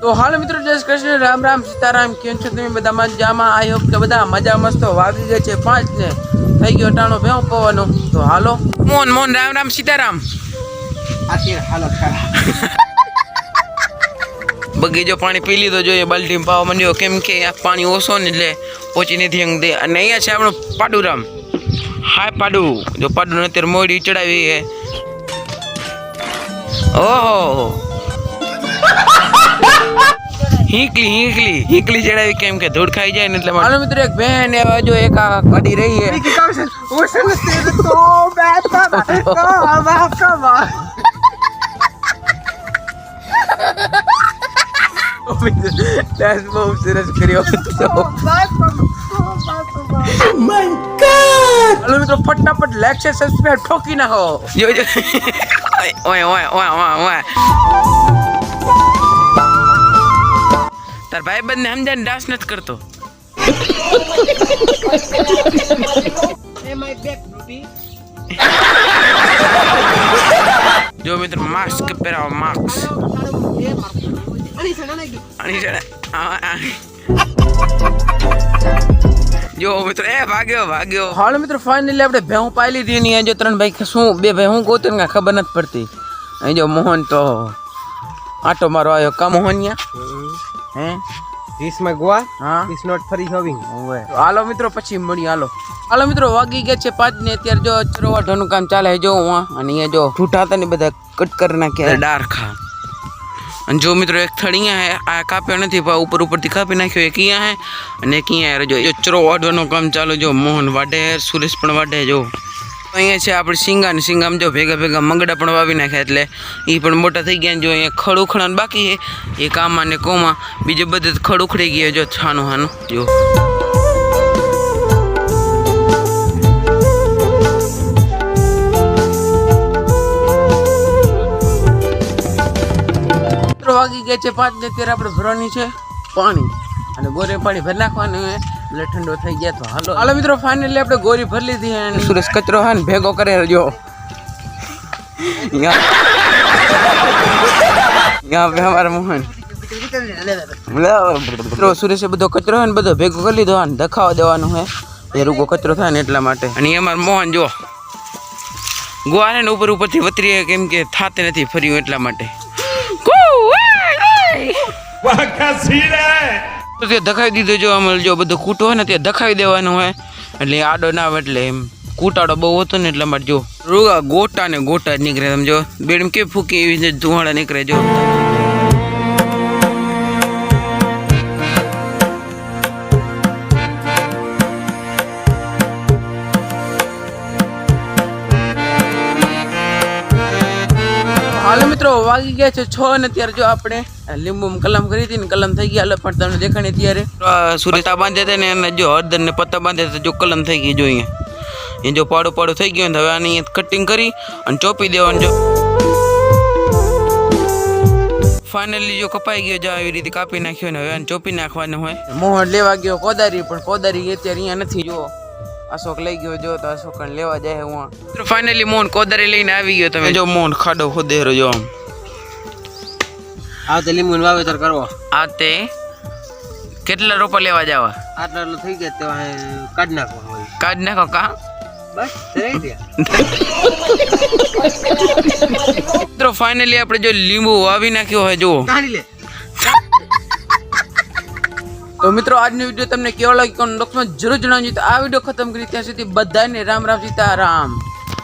તો હાલ મિત્રો જય શ્રી કૃષ્ણ રામ રામ સીતારામ કેમ છો તમે બધા? મજામાં? આઈ હોપ કે બધા મજા મસ્ત વાગી ગયા છે. પાંચ ને થઈ ગયો ટાણો ભેવ પવાનો. તો હાલો. મોન મોન રામ રામ સીતારામ. અત્યારે હાલત ખરાબ બગીચો પાણી પી લીધો જોઈએ બાલ્ટી પાવા માંડ્યો. કેમ કે આ પાણી ઓછો ને એટલે પહોંચી નથી અંગતે અને અહીંયા છે આપણું પાડુરામ. હાય પાડુ. જો પાડુને અત્યારે મોડી ચડાવી છે. ઓહો. હીકલી હીકલી હીકલી ચડાવી કેમ કે ધૂળ ખાઈ જાય ને એટલે હાલો મિત્રો એક બેન એ જો એક આ કાઢી રહી છે Vicky Caution, usen ustedes todo bad cover. No, bad cover. Dance બહુ સરસ કર્યો Bad cover. Bad cover. હાલો મિત્રો ફટાફટ લાઈક છે સબસ્ક્રાઇબ ઠોકી નાખો તાર ભાઈ બંને સમજાય ડાન્સ નથી કરતો. જો મિત્ર માસ્ક પહેરાવો માસ્ક ને. જો મિત્રો એ ભાગ્યો ભાગ્યો. હાલ મિત્રો ફાઇનલી આપણે ભેહું પાઈ લીધી ની જો ત્રણ ભાઈ શું બે ભાઈ હું ગોતર ને કાંઈ ખબર નથી પડતી. અહીં જો મોહન તો આટો મારો આવ્યો કા મોહનિયા હે This my Goa. હા? It's not ફરી having. તો હાલો મિત્રો પછી મળી હાલો. હાલો મિત્રો વાગી ગયા છે પાંચ ને અત્યારે જો ચરોવાઢોનું કામ ચાલે છે જો હું અને અહીંયા જો ઠૂઠા હતા ને બધા કટ કરી નાખ્યા ડારખા. અને જો મિત્રો એક થળ અહીંયા હે આ કાપ્યો નથી પણ ઉપર ઉપરથી કાપી નાખ્યો એક અહીંયા હે અને એક અહીંયા જો ચરો વાઢવાનું કામ ચાલુ જો મોહન વાઢે સુરેશ પણ વાઢે જો. અહીંયા છે આપણે સિંગા ને સિંગામાં જો ભેગા ભેગા મંગડા પણ વાવી નાખ્યા એટલે એ પણ મોટા થઈ ગયા જો અહીંયા ખડ ઉખડવાનું બાકી છે. એ કામાં ને કોમાં. બીજે બધે ખડ ઉખડી ગયા જો છાનું હાનું. જો. વાગી ગયા છે પાંચ ને અત્યારે આપણે ભરવાની છે પાણી. અને ગોરી પાણી ભરી નાખવાનું એટલે ઠંડો થઈ ગયા તો હાલો. હાલો મિત્રો ફાઇનલી આપણે ગોરી ભરી લીધી અને સુરેશ કચરો હા ને ભેગો કરે જો. યા યા અમારા મોહન. મિત્રો સુરેશે બધો કચરો હોય ને બધો ભેગો કરી લીધો અને દખાવા દેવાનું હોય એ રૂગો કચરો થાય ને એટલા માટે. અને અમારા મોહન જો ગોવા ને ઉપર ઉપરથી વતરી કેમ કે થાતે નથી ફર્યું એટલા માટે. તો તે દખાવી દીધો જો આમ જો બધું કૂટો હોય ને તે દખાવી દેવાનું હોય. એટલે આડો ના આવે એટલે એમ કૂટાડો બહુ હતો ને એટલે માટે જો રૂગા ગોટા ને ગોટા જ નીકળે તમે જો. બેડમ કે ફૂકી એવી રીતે ધુવાડા નીકળે જો. હાલો મિત્રો, વાગી ગયા છે છ ને ત્યારે જો આપણે લીંબુ કલમ કરી હતી ને કલમ થઈ ગયા પણ તમને દેખાણી ત્યારે સુરેતા બાંધે હતા ને એને જો હળદર ને પત્તા બાંધે હતા જો કલમ થઈ ગઈ જો અહીંયા. એ જો પાડો પાડો થઈ ગયો ને હવે આની કટિંગ કરી અને ચોપી દેવાનું જો. ફાઇનલી જો કપાઈ ગયો જો આવી રીતે કાપી નાખ્યો ને હવે આને ચોપી નાખવાનું હોય. મોહન લેવા ગયો કોદારી પણ કોદારી અત્યારે અહીંયા નથી જો અશોક લઈ ગયો જો તો અશોક લેવા જાય હું ફાઇનલી મોહન કોદારી લઈને આવી ગયો તમે. જો મોહન ખાડો ખોદેરો જો આમ. આ તે લીંબુ વાવેતર કરવો. આ તે કેટલા રોપા લેવા જવા? આટલા થઈ ગયા તો કાઢ નાખો કાઢ નાખો કા? બસ રહી ગયા. મિત્રો ફાઇનલી આપણે જો લીંબુ વાવી નાખ્યો હોય જુઓ. કાઢી લે. તો મિત્રો આજનો વીડિયો તમને કેવો લાગ્યો? લોકો જરૂર જણાવજો. તો આ વીડિયો ખતમ કરી ત્યાં સુધી બધાને રામ રામ સીતારામ.